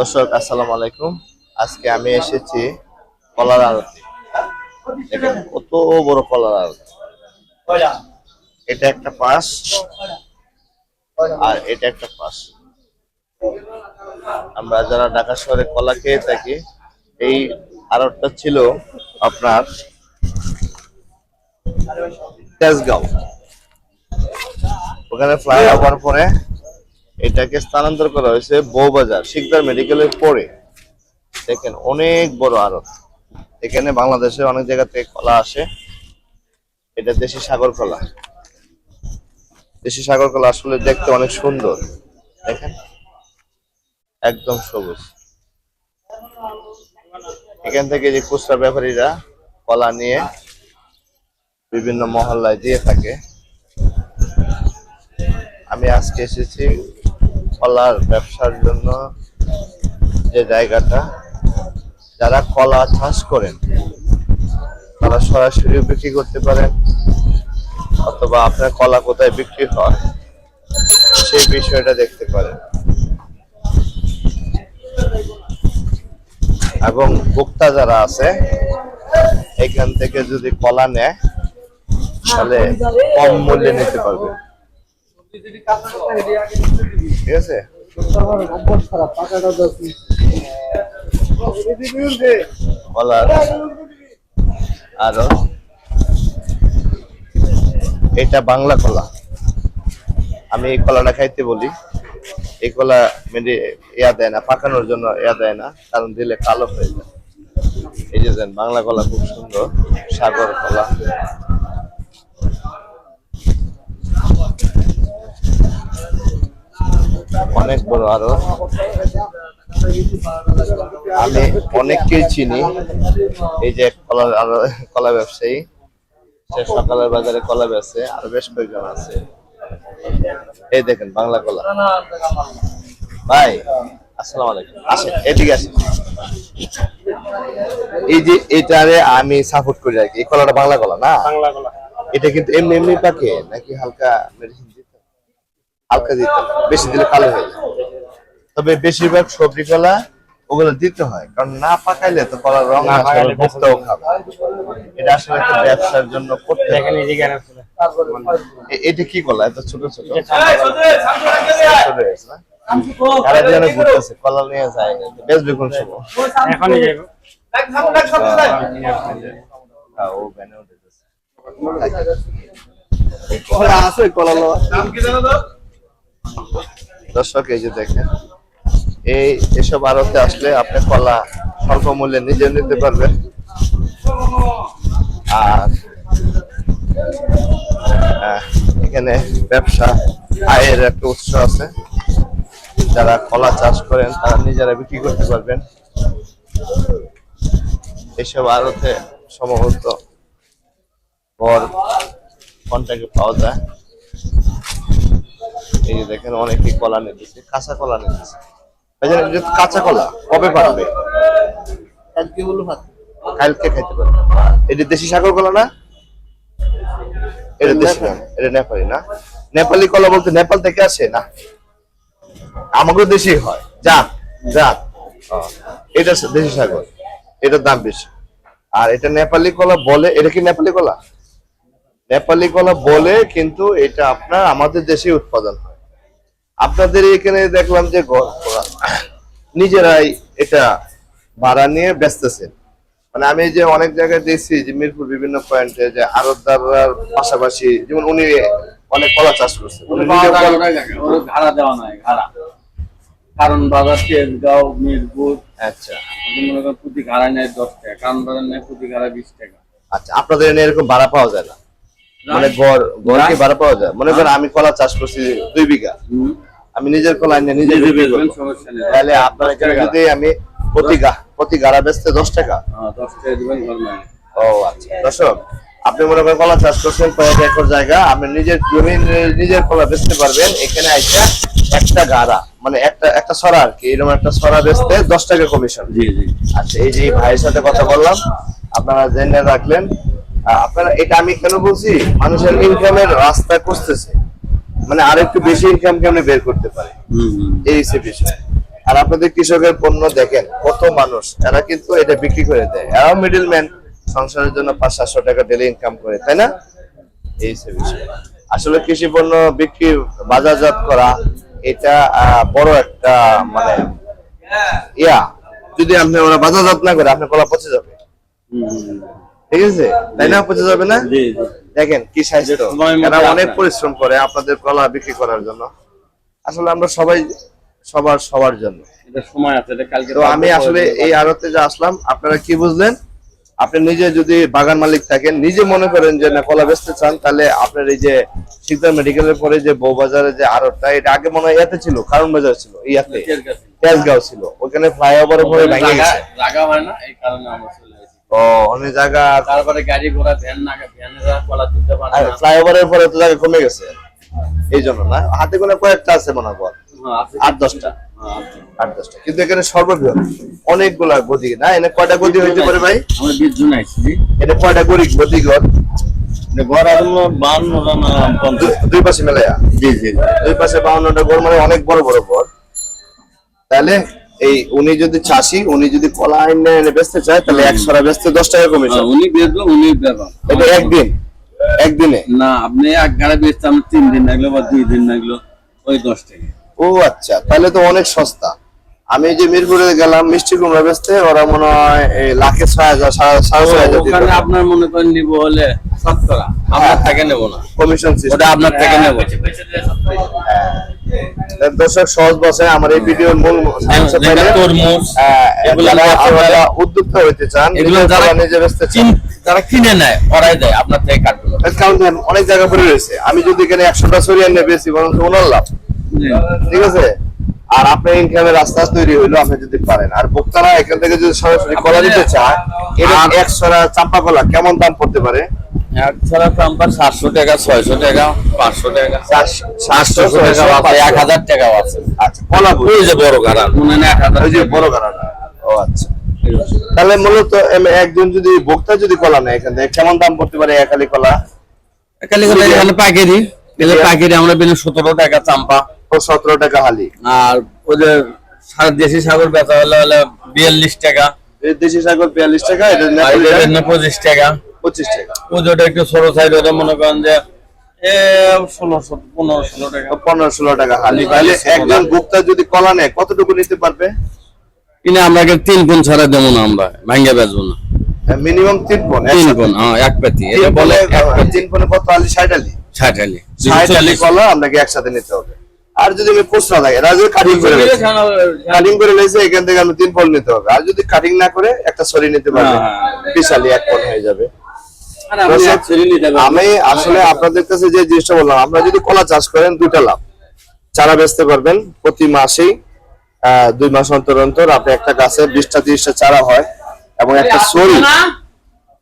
দর্শক, আসসালামু আলাইকুম। আজকে আমি এসেছি কলার আড়তে। দেখেন, কত বড় কলার আড়ত। এটা একটা পাশ আর এটা একটা পাশ। আমরা যারা ঢাকা শহরে কলা খেয়ে থাকি, এই আড়তটা ছিল আপনার তেজগাঁও। ওখানে ফ্লাই ওভার পরে এটাকে স্থানান্তর করা হয়েছে বৌবাজার শিকদার মেডিকেলের পরে। দেখেন, অনেক বড় আড়ত। এখানে বাংলাদেশের অনেক জায়গা থেকে কলা আসে। এটা দেশি সাগর কলা। দেশি সাগর কলা আসলে দেখতে অনেক সুন্দর। দেখেন, একদম সবুজ। এখান থেকে যে খুচরা ব্যাপারীরা কলা নিয়ে বিভিন্ন মহল্লায় দিয়ে থাকে। আমি আজকে এসেছি কলার ব্যবসার জন্য যে জায়গাটা, যারা কলা চাষ করেন, তারা সরাসরি বিক্রি করতে পারেন, অথবা আপনার কলা কোথায় বিক্রি হয়, সেই বিষয়টা দেখতে পারেন। এবং ভোক্তা যারা আছে, এখান থেকে যদি কলা নেয়, তাহলে কম মূল্যে নিতে পারবে ঠিক আছে? আরও? এটা বাংলা কলা। আমি এই কলাটা খাইতে বলি। এই কলা মেডি ইয়া দেয় না, পাকানোর জন্য ইয়া দেয় না, কারণ দিলে কালো হয়ে যায়। এই যে বাংলা কলা খুব সুন্দর, সাগর কলা। অনেক বড় আরও। আমি অনেককেই চিনি। এই যে কলা আরও কলা ব্যবসায়ী। সে সকালের বাজারে কলা বেচে আর বেশ কয়েকজন আছে। এই দেখেন বাংলা কলা। ভাই আসসালামু আলাইকুম। আসেন এদিকে আসেন। এই যে এটারে আমি সাপোর্ট করি আর কি। এই কলাটা বাংলা কলা না? বাংলা কলা। এটা কিন্তু এমনি এমনি পাকে নাকি হালকা মেডিসিন? হালকা দিতে হয়। বেশি দিলে কালো হয়ে যায়। তবে বেশিরভাগ সবজি কলা ওগুলো দিতে হয় কারণ না পাকাইলে তো কলার রং আসলে খাবে। এটা আসলে একটা ব্যবসার জন্য করতে দেখেন এটা কি কলা? এত ছোট ছোট। কলা। ঘুরতেছে কলা নিয়ে যায়। বেশ বেগুন সময় এখনই যাইব হ্যাঁ, ও ভ্যানে উঠেছে দর্শক, এই যে দেখেন, এই এসব আড়তে আসলে আপনি কলা স্বল্প মূল্যে নিজে নিতে পারবেন। আর এখানে ব্যবসা, আয়ের একটা উৎস আছে। যারা কলা চাষ করেন, তারা নিজেরা বিক্রি করতে পারবেন। এসব আড়তে সম্ভবত বর কন্টাক্টে পাওয়া যায়। এই যে দেখেন অনেকে কলা নিতেছে কাঁচা কলা নিতেছে। কাঁচা কলা কবে পারবে? কালকে খাইতে পারবে। এটা দেশি সাগর কলা না? এটা দেশি না এটা নেপালি না? নেপালি কলা বলতে নেপাল থেকে আসে না? আমাকেও দেশি হয়। যাক ও, এটা দেশি সাগর। এটার দাম বেশি। আর এটা নেপালি কলা বলে এটা কি নেপালি কলা? নেপালি কলা বলে কিন্তু এটা আপনার আমাদের দেশে উৎপাদন হয়। আপনাদের এখানে দেখলাম যে নিজেরাই এটা ভাড়া নিয়ে বেচতেছেন। মানে আমি যে অনেক জায়গায় দেখছি যে মিরপুর বিভিন্ন পয়েন্টে যে আরতদার পাশাপাশি যেমন উনি অনেক কলা চাষ নিজেও ভাড়া দেওয়া ভাড়া। কারণ বাজার তেজগাঁও মিরপুর আচ্ছা। মনে করেন প্রতি ভাড়া নেয় দশ টাকা কারণ বাজার নেয় প্রতি ভাড়া বিশ টাকা। আচ্ছা আপনাদের এরকম ভাড়া পাওয়া যায় না? মানে গড় কি ভাড়া পাওয়া যায়? মনে করেন আমি কলা চাষ করছি দুই বিঘা। আমি নিজের কলা নিয়ে নিজে বিক্রি করব। তাহলে আপনার এখানে যদি আমি প্রতি গা প্রতি গাড়া বেচতে দশ টাকা? হ্যাঁ, দশ টাকা দিবেন ও আচ্ছা। দর্শক আপনি মনে করেন কলা চাষ করছেন কয়েক একর জায়গা আপনি নিজের জমি নিজের কলা বেচতে পারবেন। এখানে আইসা একটা গাড়া মানে একটা একটা সরা আর কি এরকম একটা সরা বেচতে দশ টাকা কমিশন জি জি। আচ্ছা এই যে ভাইয়ের সাথে কথা বললাম আপনারা জেনে রাখলেন। আপনারা এটা আমি কেন বলছি? মানুষের ইনকামের রাস্তা করতেছে মানে আরেকটু বেশি ইনকাম কেমনে বের করতে পারে এই হচ্ছে বিষয় আর আপনাদের কৃষকের পণ্য দেখেন কত মানুষ এরা কিন্তু এটা বিক্রি করে দেয়। এরাও মিডল ম্যান সংসারের জন্য পাঁচ সাতশো টাকা ডেলি ইনকাম করে তাই না? এই সে বিষয় আসলে কৃষি পণ্য বিক্রি বাজারজাত করা এটা বড় একটা মানে ইয়া। যদি আপনি ওরা বাজারজাত না করে আপনার কলা পচে যাবে ঠিক আছে? তাই না পচে যাবে না? দেখেন কি স্বাস্থ্য। এরা অনেক পরিশ্রম করে আপনাদের কলা বিক্রি করার জন্য। আসলে আমরা সবাই সবার সবার জন্য। এটা সময় আছে এটা কালকে তো আমি আসলে এই আড়তে যে আসলাম আপনারা কি বুঝলেন? আপনি নিজে যদি বাগান মালিক থাকেন নিজে মনে করেন যে না কলা বেচতে চান তাহলে আপনার এই যে শিকদার মেডিকেলের পরে যে বউবাজারে যে আড়তটা এটা আগে মনে হয় ইয়াতে ছিল কারণ বাজার ছিল ইয়াতে। তেজগাঁও ছিল। ওখানে ফ্লাইওভারের উপরে ভেঙে গেছে। হয় না এই কারণে আমরা ও অনেক জায়গা তারপরে গাড়ি ঘোড়া ভ্যান না ভ্যানেরা কলা তুলতে পারে না। ফ্লাইওভারের পরে তো জায়গা কমে গেছে। এই জন্য না? হাতে কোনো কয়েকটা আছে মনে কর হ্যাঁ, আট দশটা। হ্যাঁ, আট দশটা। কিন্তু এখানে সর্ববৃহৎ। অনেকগুলা গদি। না এনে কয়টা গদি হইতে পারে ভাই? আমরা বিশ জন আইছি। এটা কয়টা গরি গদি ঘর ঘর আসলে বান্ন দুই পাশে মেলায়া? জি জি দুই পাশে বাউন্নটা ঘর মানে অনেক বড় বড় ঘর। তাহলে এই উনি যদি চাষি উনি যদি কলা আইনে এনে বেচতে চায় তাহলে একশোরা বেচতে দশ টাকা কমিশন হ্যাঁ, উনি বেচলো উনি ব্যাপার এটা একদিন একদিনে? না আপনি এক গাড়ি বেচতে আমার তিন দিন লাগল বা দুই দিন লাগল ওই দশ টাকা। ও আচ্ছা তাহলে তো অনেক সস্তা। আমি যে মিরপুরে গেলাম মিষ্টি কুমড়া বেচতে ওরা মনে হয় এই লাখে ছয় হাজার সাড়ে ছয় হাজার ওখানে আপনার মনে করেন নিবো হলে শতকরা আপনার থেকে নেব না। কমিশন ওটা আপনার থেকে নেব। দর্শক সহজ বসে আমার এই ভিডিওর মূল বেচতে আপনারা উদ্যুক্ত হইতে চান যারা কিনে নেয় ওরাই দেয় আপনার থেকে কাটবে কারণ অনেক জায়গা পড়ে রয়েছে। আমি যদি এখানে একশোটা সরিয়ে নিয়ে বেশি বরং ওনার লাভ। ঠিক আছে? আর আপনার ইনকামের রাস্তা তৈরি হইল আপনি যদি পারেন। আর ভোক্তারা এখান থেকে যদি সরাসরি কলা দিতে চায় এটা একশোটা চাম্পা কলা কেমন দাম পড়তে পারে? এক ছাড়া পাম্পার সাতশো টাকা ছয়শো টাকা পাঁচশো টাকা সাতশো টাকা আছে এক হাজার টাকাও আছে আচ্ছা কলা ওই যে বড় গাড়া মনে এক হাজার ওই যে বড় গাড়াটা। ও আচ্ছা। তাহলে মূলত একজন যদি ভোক্তা যদি কলা নেয় এখান থেকে কেমন দাম পড়তে পারে একালি কলা? এখানে পাইকারি এখানে পাইকারি আমরা বেলে সতেরো টাকা চাম্পা। ও সতেরো টাকা হালি। আর ওই যে সারা দেশি সাগর বেচা হলে হলে বিয়াল্লিশ টাকা। দেশি সাগর বিয়াল্লিশ টাকা পঁচিশ টাকা। পঁচিশ টাকা। ওই একটু ছোট সাইড ওটা মনে করেন যে এ পনেরো ষোলো টাকা। পনেরো ষোলো টাকা। হালি তাহলে একজন ভোক্তা যদি কলা নেয় কতটুকু নিতে পারবে? কিনে আমরা তিন গুণ ছাড়া দেবো না আমরা ভাঙ্গে বেচবো না। মিনিমাম তিন পন তিন গুণ হ্যাঁ এক পেতি এটা বলে তিন কত আলি ষাট আলি? ষাট আলি। ষাট আলি কলা আপনাকে একসাথে নিতে হবে। আর যদি আমি থাকে কাটিং করে লেছে। কাটিং করে লেছে এখান থেকে আমি তিন ফল নিতে হবে। আর যদি কাটিং না করে একটা সরি নিতে পারবে। হ্যাঁ। বিশ আলি এক ফল হয়ে যাবে। আমি আসলে আপনাদের কাছে যে জিনিসটা বললাম আপনারা যদি কলা চাষ করেন দুইটা লাভ। চারা বেচতে পারবেন প্রতি মাসেই দুই মাস অন্তর অন্তর আপনি একটা গাছে বিশটা তিরিশটা চারা হয় এবং একটা সরি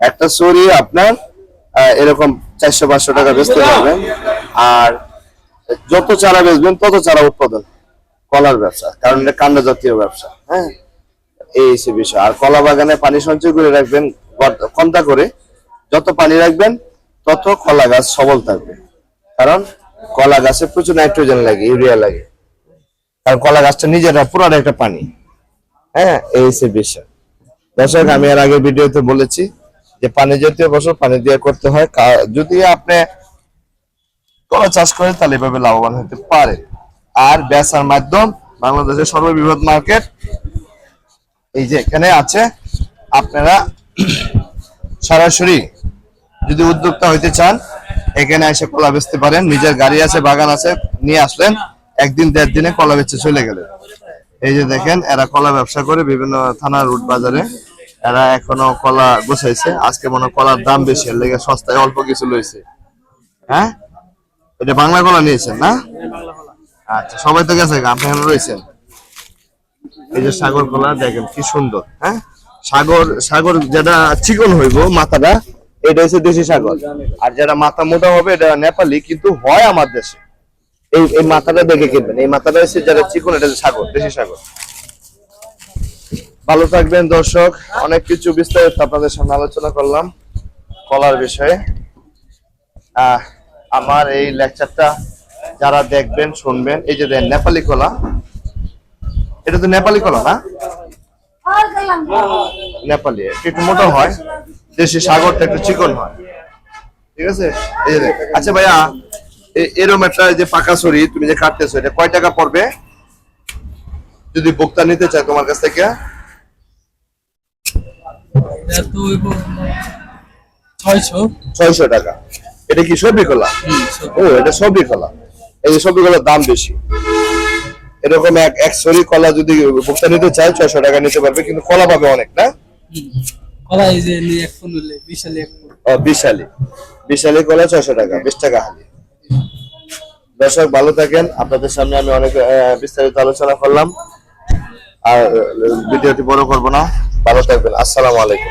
একটা সরি আপনার এরকম চারশো পাঁচশো টাকা বেচতে পারবেন। আর যত চারা বেচবেন তত চারা উৎপাদন কলার ব্যবসা কারণ এটা কাণ্ড জাতীয় ব্যবসা হ্যাঁ? এই বিষয়। আর কলা বাগানে পানি সঞ্চয় করে রাখবেন কন্তা করে যত পানি রাখবেন, তত কলা গাছ সবল থাকবে। কারণ কলা গাছে প্রচুর নাইট্রোজেন লাগে, ইউরিয়া লাগে। কারণ কলা গাছটা নিজেরা পুরাটা একটা পানি। হ্যাঁ এই হচ্ছে বিষয়। দর্শক, আমি এর আগে ভিডিওতে বলেছি যে পানি জাতীয় ফসল পানি দিয়ে করতে হয়। যদি আপনি কলা চাষ করেন, তাহলে এভাবে লাভবান হতে পারে আর বেচার মাধ্যম, বাংলাদেশের সর্ববৃহৎ মার্কেট, এই যে এখানে আছে, আপনারা সরাসরি যদি উদ্যোক্তা হইতে চান, এখানে এসে কলা বেচতে পারেন। নিজের গাড়ি আছে, বাগান আছে, নিয়ে আসলেন। একদিন দেড় দিনে কলা বেচে চলে গেলেন এই যে দেখেন, এরা কলা ব্যবসা করে বিভিন্ন থানা রুট বাজারে। এরা এখনও কলা গোছাইছে। আজকে মনে কলার দাম বেশি লেগে সস্তায় অল্প কিছু লইছে। হ্যাঁ? এটা বাংলা কলা নিয়েছেন, না? আচ্ছা সবাই তো গেছে আপনি এখানে রয়েছেন। এই যে সাগর কলা, দেখেন কি সুন্দর হ্যাঁ? সাগর সাগর যেটা চিকন হইব মাথাটা, এটা হচ্ছে দেশি সাগর। আর যেটা মাথা মোটা হবে, এটা নেপালি, কিন্তু হয় আমার দেশে। এই এই মাথাটা দেখে কিনবেন। এই মাথাটা হচ্ছে যেটা চিকন, এটা সাগর, দেশি সাগর। ভালো থাকবেন, দর্শক। অনেক কিছু বিস্তারিত আপনাদের সামনে আলোচনা করলাম কলার বিষয়ে। আমার এই লেকচারটা যারা দেখবেন, শুনবেন, এই যে নেপালি কলা। এটা তো নেপালি কলা না? নেপালি একটু মোটা হয় দেশি সাগরটা একটু চিকন হয়। ঠিক আছে? এই যে আচ্ছা ভাইয়া এরম একটা যে পাকা তুমি যে কাটতেছো এটা কয় টাকা পড়বে? যদি ভোক্তা নিতে চায় তোমার কাছ থেকে। এটা ছয়শো। টাকা। এটা কি সবজি কলা? ও এটা সবজি কলা। এই যে সবজি কলার দাম বেশি। এরকম এক এক সরি কলা যদি ভোক্তা নিতে চায় ছয়শো টাকা নিতে পারবে কিন্তু কলা পাবে অনেক না? কলা এই যে এক ফোন হলে বিশালে কলা ছয়শো টাকা বিশ টাকা হালি। দর্শক ভালো থাকেন। আপনাদের সামনে আমি অনেক বিস্তারিত আলোচনা করলাম। আর ভিডিওটি বড় করব না। ভালো থাকবেন। আসসালামু আলাইকুম।